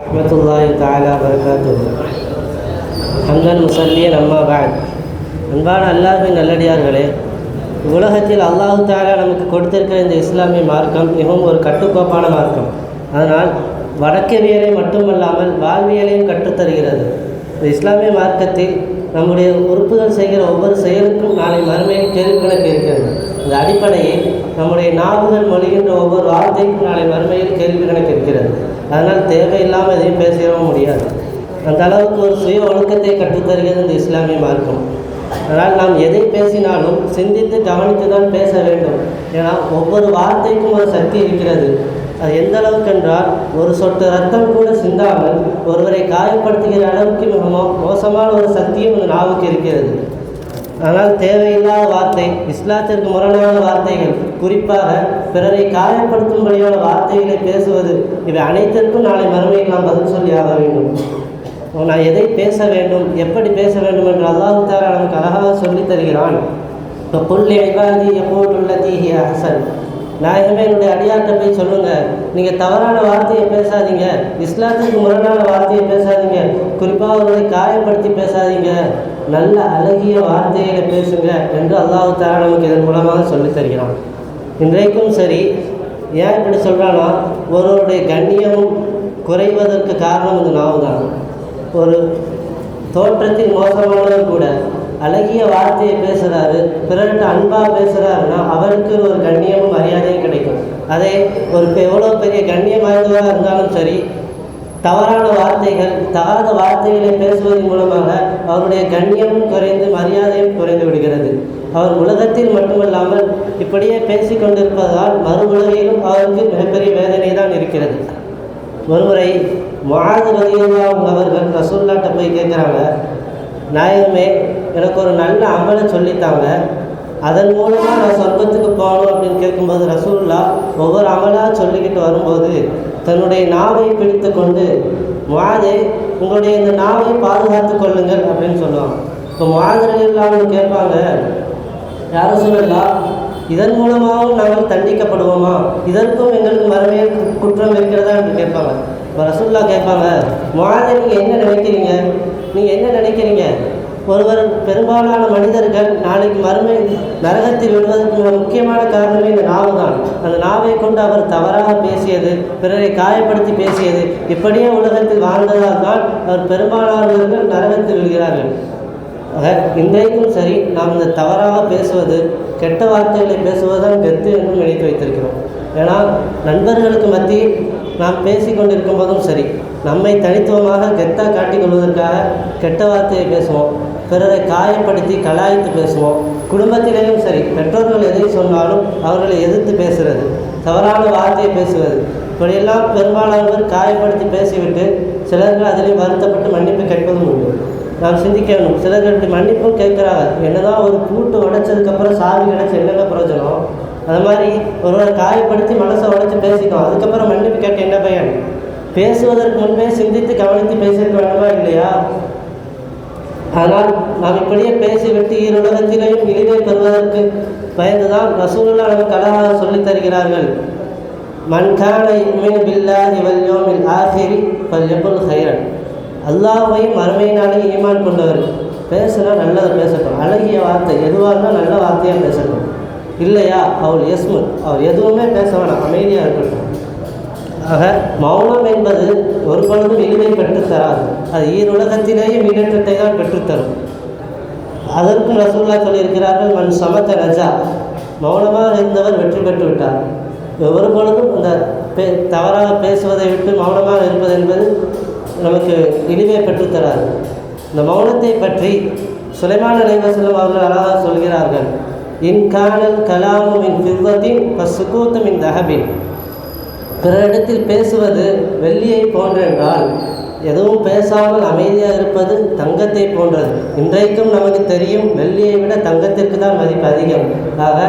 ورحمة الله تعالى وبركاته حمدا முசல்லிய அம்மா பேக் அன்பான அல்லாஹின் நல்லடியார்களே உலகத்தில் அல்லாஹு தாலா நமக்கு கொடுத்திருக்கிற இந்த இஸ்லாமிய மார்க்கம் மிகவும் ஒரு கட்டுக்கோப்பான மார்க்கம் அதனால் வடக்கவியலை மட்டுமல்லாமல் வாழ்வியலையும் கற்றுத்தருகிறது இந்த இஸ்லாமிய மார்க்கத்தில் நம்முடைய உறுப்புகள் செய்கிற ஒவ்வொரு செயலுக்கும் நாளை மறுமையில் கேள்வி கணக்கு இருக்கிறது இந்த அடிப்படையில் நம்முடைய நாவுகள் மொழிகின்ற ஒவ்வொரு வார்த்தைக்கும் நாளை மறுமையில் கேள்வி கணக்கு இருக்கிறது அதனால் தேவையில்லாமல் எதையும் பேசிடவும் முடியாது. அந்த அளவுக்கு ஒரு சுய ஒழுக்கத்தை கற்றுத்தருகிறது இந்த இஸ்லாமிய மார்க்கம். அதனால் நாம் எதை பேசினாலும் சிந்தித்து கவனித்து தான் பேச வேண்டும். ஏன்னா ஒவ்வொரு வார்த்தைக்கும் ஒரு சக்தி இருக்கிறது. அது எந்த அளவுக்கு என்றால் ஒரு சொட்டு ரத்தம் கூட சிந்தாமல் ஒருவரை காயப்படுத்துகிற அளவுக்கு மிக மோசமான ஒரு சக்தியும் இந்த நாவுக்கு இருக்கிறது. ஆனால் தேவையில்லாத வார்த்தை இஸ்லாத்திற்கு முரணான வார்த்தைகள் குறிப்பாக பிறரை காயப்படுத்தும்படியான வார்த்தைகளை பேசுவது இவை அனைத்திற்கும் நாளை மறுமையில் நாம் பதில் சொல்லி ஆக வேண்டும். நான் எதை பேச வேண்டும் எப்படி பேச வேண்டும் என்று அல்லாஹு தாரா நமக்கு அழகாக சொல்லித் தருகிறான். இப்போ புள்ளி ஐபாதி எப்போதுள்ள தீஹி ஹசன் நாயகமே என்னுடைய அடியார்கிட்ட போய் சொல்லுங்கள் நீங்கள் தவறான வார்த்தையை பேசாதீங்க இஸ்லாத்துக்கு முரணான வார்த்தையை பேசாதீங்க குறிப்பாக அவர்களை காயப்படுத்தி பேசாதீங்க நல்ல அழகிய வார்த்தைகளை பேசுங்க என்று அல்லாஹு தாலா நமக்கு இதன் மூலமாக சொல்லித் தருகிறான். இன்றைக்கும் சரி ஏன் இப்படி சொல்கிறான்னா ஒருவருடைய கண்ணியமும் குறைவதற்கு காரணம் இந்த நாவு தான் ஒரு தோற்றத்தின் மோசமானவர் கூட அழகிய வார்த்தையை பேசுகிறாரு பிறர்கிட்ட அன்பாக பேசுகிறாருன்னா அவருக்கு ஒரு கண்ணியமும் மரியாதையும் கிடைக்கும். அதே ஒரு எவ்வளோ பெரிய கண்ணியம் வாய்ந்தவராக இருந்தாலும் சரி தவறான வார்த்தைகள் தகாத வார்த்தைகளை பேசுவதன் மூலமாக அவருடைய கண்ணியமும் குறைந்து மரியாதையும் குறைந்து விடுகிறது. அவர் உலகத்தில் மட்டுமல்லாமல் இப்படியே பேசிக் கொண்டிருப்பதால் மறு உலகிலும் அவருக்கு மிகப்பெரிய வேதனை தான் இருக்கிறது. ஒருமுறை முஆது ரலியல்லாஹு அவர்கள் ரசூல்லாட்ட போய் கேட்குறாங்க நாயகமே எனக்கு ஒரு நல்ல அமலை சொல்லித்தாங்க அதன் மூலமாக நான் சொர்க்கத்துக்கு போகணும் அப்படின்னு கேட்கும்போது ரசூல்லா ஒவ்வொரு அமலாக சொல்லிக்கிட்டு வரும்போது தன்னுடைய நாவை பிடித்து கொண்டு மாதே உங்களுடைய இந்த நாவை பாதுகாத்து கொள்ளுங்கள் அப்படின்னு சொல்லுவாங்க. இப்போ மாதிரி இல்லாமல் கேட்பாங்க யாரும் சொல்லலாம் இதன் மூலமாகவும் நாங்கள் தண்டிக்கப்படுவோமா? இதற்கும் எங்களுக்கு மறுமையில் குற்றம் இருக்கிறதா? என்று கேட்பாங்க. இப்போ ரசூல்லா கேட்பாங்க மாதிரி நீங்கள் என்ன நினைக்கிறீங்க? நீங்கள் என்ன நினைக்கிறீங்க? ஒருவர் பெரும்பாலான மனிதர்கள் நாளைக்கு மறுமை நரகத்தில் விடுவதற்கு மிக முக்கியமான காரணமே இந்த நாவு தான். அந்த நாவை கொண்டு அவர் தவறாக பேசியது பிறரை காயப்படுத்தி பேசியது இப்படியே உலகத்தில் வாழ்ந்ததால் தான் அவர் பெரும்பாலானவர்கள் நரகத்தில் விழுகிறார்கள். ஆக இன்றைக்கும் சரி நாம் இந்த தவறாக பேசுவது கெட்ட வார்த்தைகளை பேசுவதுதான் கெத்து என்றும் நினைத்து வைத்திருக்கிறோம். ஏன்னா நண்பர்களுக்கு மத்தியில் நாம் பேசி கொண்டிருக்கும் போதும் சரி நம்மை தனித்துவமாக கெத்தாக காட்டிக்கொள்வதற்காக கெட்ட வார்த்தையை பேசுவோம். பிறரை காயப்படுத்தி கலாய்த்து பேசுவோம். குடும்பத்திலேயும் சரி பெற்றோர்கள் எதை சொன்னாலும் அவர்களை எதிர்த்து பேசுறது தவறான வார்த்தையை பேசுவது. இப்படியெல்லாம் பெரும்பாலானவர் காயப்படுத்தி பேசிவிட்டு சிலர்கள் அதிலே வருத்தப்பட்டு மன்னிப்பு கேட்பதும் உண்டு. நாம் சிந்திக்க வேணும் சிலர்களுக்கு மன்னிப்பும் கேட்குறாங்க என்னதான் ஒரு பூட்டு உடைச்சதுக்கப்புறம் சாவி கிடச்சி என்னென்ன பிரயோஜனம்? அது மாதிரி ஒருவரை காயப்படுத்தி மனசை உடைச்சி பேசிக்கோ அதுக்கப்புறம் மன்னிப்பு கேட்ட என்ன பயன்? பேசுவதற்கு முன்பே சிந்தித்து கவனித்து பேசியிருக்க வேண்டுமா இல்லையா? ஆனால் நாம் இப்படியே பேசிவிட்டு ஈருலகத்திலேயும் இழிவை பெறுவதற்கு பயந்துதான் ரசூலுல்லா நமக்கு அழகாக சொல்லித் தருகிறார்கள். மன் இம்மின் யுமினு பில்லாஹி வல் யௌமில் ஆஹிரி ஹைரன் அல்லாஹையும் அருமையினாலே ஈமான் கொண்டவர் பேசுனா நல்லதை பேசட்டும். அழகிய வார்த்தை எதுவாக இருந்தால் நல்ல வார்த்தையாக பேசட்டும். இல்லையா? அவர் எஸ்மு அவர் எதுவுமே பேச வேணாம். அமைதியாக இருக்கட்டும். ஆக மௌனம் என்பது ஒரு பொழுதும் எளிமை பெற்றுத்தராது அது ஈருலகத்திலேயே ஈடேற்றத்தை தான் பெற்றுத்தரும். அதற்கும் ரசூல்லா சொல்லியிருக்கிறார்கள் மண் சமத்த ரஜா. மௌனமாக இருந்தவர் வெற்றி பெற்று விட்டார் ஒவ்வொரு பொழுதும் அந்த பே தவறாக பேசுவதை விட்டு மௌனமாக இருப்பது என்பது நமக்கு இழிவை பெற்றுத்தராது இந்த மௌனத்தை பற்றி சுலைமான அலைவசலம் அவர்கள் அழகாக சொல்கிறார்கள். இன் காணல் இன் மின் சுகூத்தும் இன் தகபின் பிற இடத்தில் பேசுவது வெள்ளியை போன்றென்றால் எதுவும் பேசாமல் அமைதியாக இருப்பது தங்கத்தை போன்றது. இன்றைக்கும் நமக்கு தெரியும் வெள்ளியை விட தங்கத்திற்கு தான் மதிப்பு அதிகம். ஆக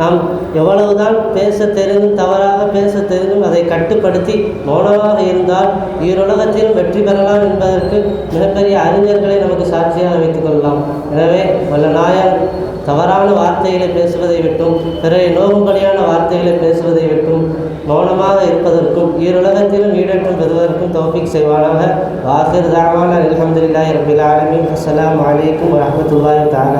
நாம் எவ்வளவுதான் பேச தெரிந்தும் தவறாக பேச தெரிந்தும் அதை கட்டுப்படுத்தி மௌனமாக இருந்தால் ஈருலகத்திலும் வெற்றி பெறலாம் என்பதற்கு மிகப்பெரிய அறிஞர்களை நமக்கு சாட்சியாக வைத்துக் கொள்ளலாம். எனவே வல்ல நாயர் தவறான வார்த்தைகளை பேசுவதை விட்டும் பிறரை நோகும்படியான வார்த்தைகளை பேசுவதை விட்டும் மௌனமாக இருப்பதற்கும் ஈருலகத்திலும் ஈடேற்றம் பெறுவதற்கும் தௌஃபிக் செய்வானாக. وآخر دعوانا الحمد لله رب العالمين والسلام عليكم ورحمه الله تعالى